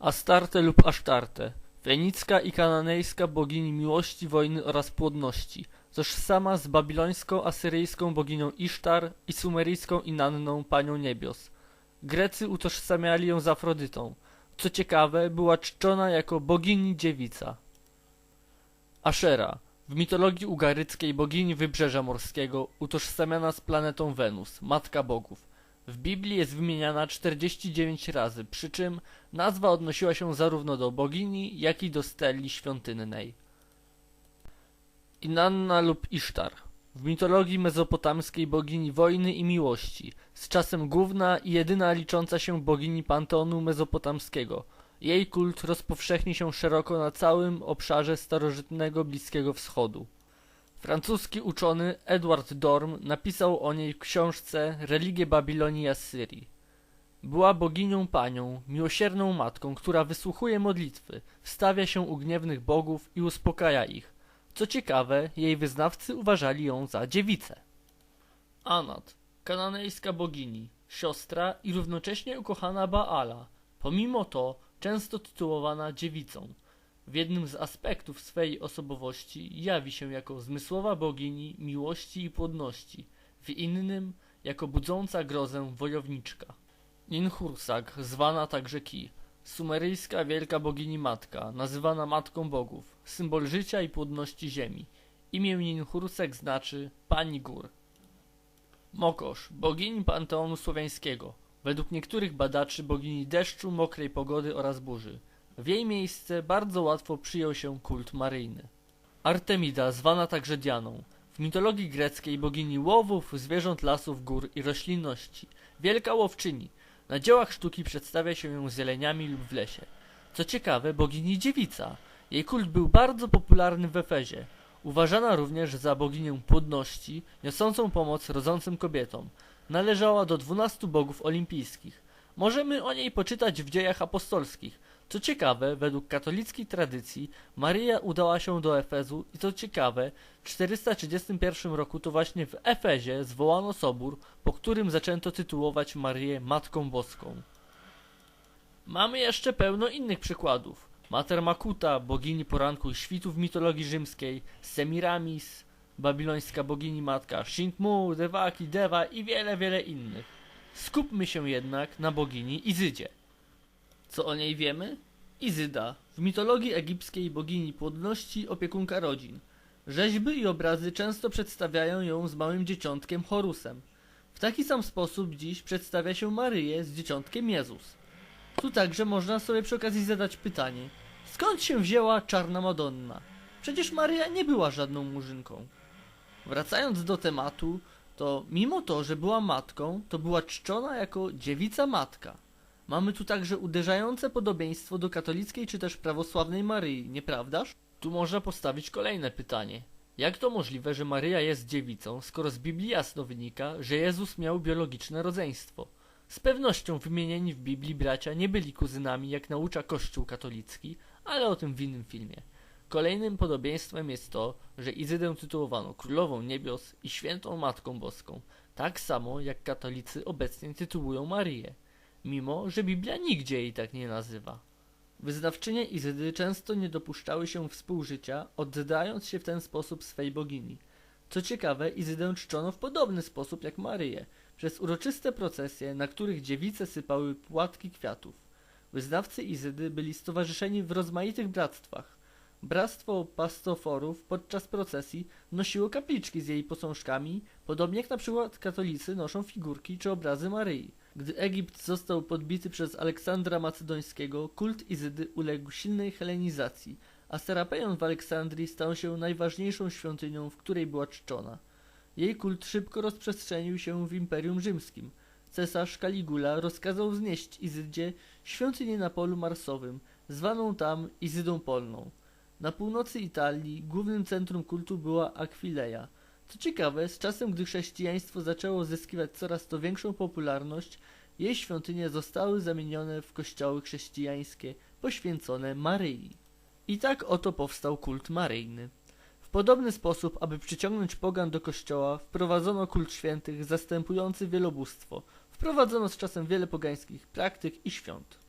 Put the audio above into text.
Astarte lub Asztarte, fenicka i kananejska bogini miłości, wojny oraz płodności, tożsama z babilońską, asyryjską boginią Isztar i sumeryjską Inanną, panią niebios. Grecy utożsamiali ją z Afrodytą. Co ciekawe, była czczona jako bogini dziewica. Ashera, w mitologii ugaryckiej bogini wybrzeża morskiego, utożsamiana z planetą Wenus, matka bogów. W Biblii jest wymieniana 49 razy, przy czym nazwa odnosiła się zarówno do bogini, jak i do steli świątynnej. Inanna lub Isztar w mitologii mezopotamskiej bogini wojny i miłości, z czasem główna i jedyna licząca się bogini panteonu mezopotamskiego. Jej kult rozpowszechni się szeroko na całym obszarze starożytnego Bliskiego Wschodu. Francuski uczony Edward Dorm napisał o niej w książce Religie Babilonii i Asyrii. Była boginią panią, miłosierną matką, która wysłuchuje modlitwy, wstawia się u gniewnych bogów i uspokaja ich. Co ciekawe, jej wyznawcy uważali ją za dziewicę. Anat, kananejska bogini, siostra i równocześnie ukochana Baala, pomimo to często tytułowana dziewicą. W jednym z aspektów swej osobowości jawi się jako zmysłowa bogini miłości i płodności, w innym jako budząca grozę wojowniczka. Ninhursag, zwana także Ki, sumeryjska wielka bogini matka, nazywana matką bogów, symbol życia i płodności ziemi. Imię Ninhursag znaczy pani gór. Mokosz, bogini panteonu słowiańskiego, według niektórych badaczy bogini deszczu, mokrej pogody oraz burzy. W jej miejsce bardzo łatwo przyjął się kult maryjny. Artemida, zwana także Dianą, w mitologii greckiej bogini łowów, zwierząt, lasów, gór i roślinności. Wielka łowczyni. Na dziełach sztuki przedstawia się ją z lub w lesie. Co ciekawe, bogini dziewica. Jej kult był bardzo popularny w Efezie. Uważana również za boginię płodności, niosącą pomoc rodzącym kobietom. Należała do dwunastu bogów olimpijskich. Możemy o niej poczytać w dziejach apostolskich. Co ciekawe, według katolickiej tradycji Maryja udała się do Efezu i co ciekawe, w 431 roku to właśnie w Efezie zwołano sobór, po którym zaczęto tytułować Maryję Matką Boską. Mamy jeszcze pełno innych przykładów. Mater Makuta, bogini poranku i świtu w mitologii rzymskiej, Semiramis, babilońska bogini matka, Shintmu, Devaki, Deva i wiele, wiele innych. Skupmy się jednak na bogini Izydzie. Co o niej wiemy? Izyda, w mitologii egipskiej bogini płodności, opiekunka rodzin. Rzeźby i obrazy często przedstawiają ją z małym dzieciątkiem Horusem. W taki sam sposób dziś przedstawia się Maryję z dzieciątkiem Jezus. Tu także można sobie przy okazji zadać pytanie, skąd się wzięła czarna Madonna? Przecież Maryja nie była żadną murzynką. Wracając do tematu, to mimo to, że była matką, to była czczona jako dziewica matka. Mamy tu także uderzające podobieństwo do katolickiej czy też prawosławnej Maryi, nieprawdaż? Tu można postawić kolejne pytanie. Jak to możliwe, że Maryja jest dziewicą, skoro z Biblii jasno wynika, że Jezus miał biologiczne rodzeństwo? Z pewnością wymienieni w Biblii bracia nie byli kuzynami, jak naucza Kościół katolicki, ale o tym w innym filmie. Kolejnym podobieństwem jest to, że Izydę tytułowano Królową Niebios i Świętą Matką Boską, tak samo jak katolicy obecnie tytułują Maryję, mimo że Biblia nigdzie jej tak nie nazywa. Wyznawczynie Izydy często nie dopuszczały się współżycia, oddając się w ten sposób swej bogini. Co ciekawe, Izydę czczono w podobny sposób jak Maryję, przez uroczyste procesje, na których dziewice sypały płatki kwiatów. Wyznawcy Izydy byli stowarzyszeni w rozmaitych bractwach. Bractwo pastoforów podczas procesji nosiło kapliczki z jej posążkami, podobnie jak na przykład katolicy noszą figurki czy obrazy Maryi. Gdy Egipt został podbity przez Aleksandra Macedońskiego, kult Izydy uległ silnej helenizacji, a Serapeion w Aleksandrii stał się najważniejszą świątynią, w której była czczona. Jej kult szybko rozprzestrzenił się w Imperium Rzymskim. Cesarz Caligula rozkazał wznieść Izydzie świątynię na polu marsowym, zwaną tam Izydą Polną. Na północy Italii głównym centrum kultu była Aquileia. Co ciekawe, z czasem, gdy chrześcijaństwo zaczęło zyskiwać coraz to większą popularność, jej świątynie zostały zamienione w kościoły chrześcijańskie poświęcone Maryi. I tak oto powstał kult maryjny. W podobny sposób, aby przyciągnąć pogan do kościoła, wprowadzono kult świętych zastępujący wielobóstwo. Wprowadzono z czasem wiele pogańskich praktyk i świąt.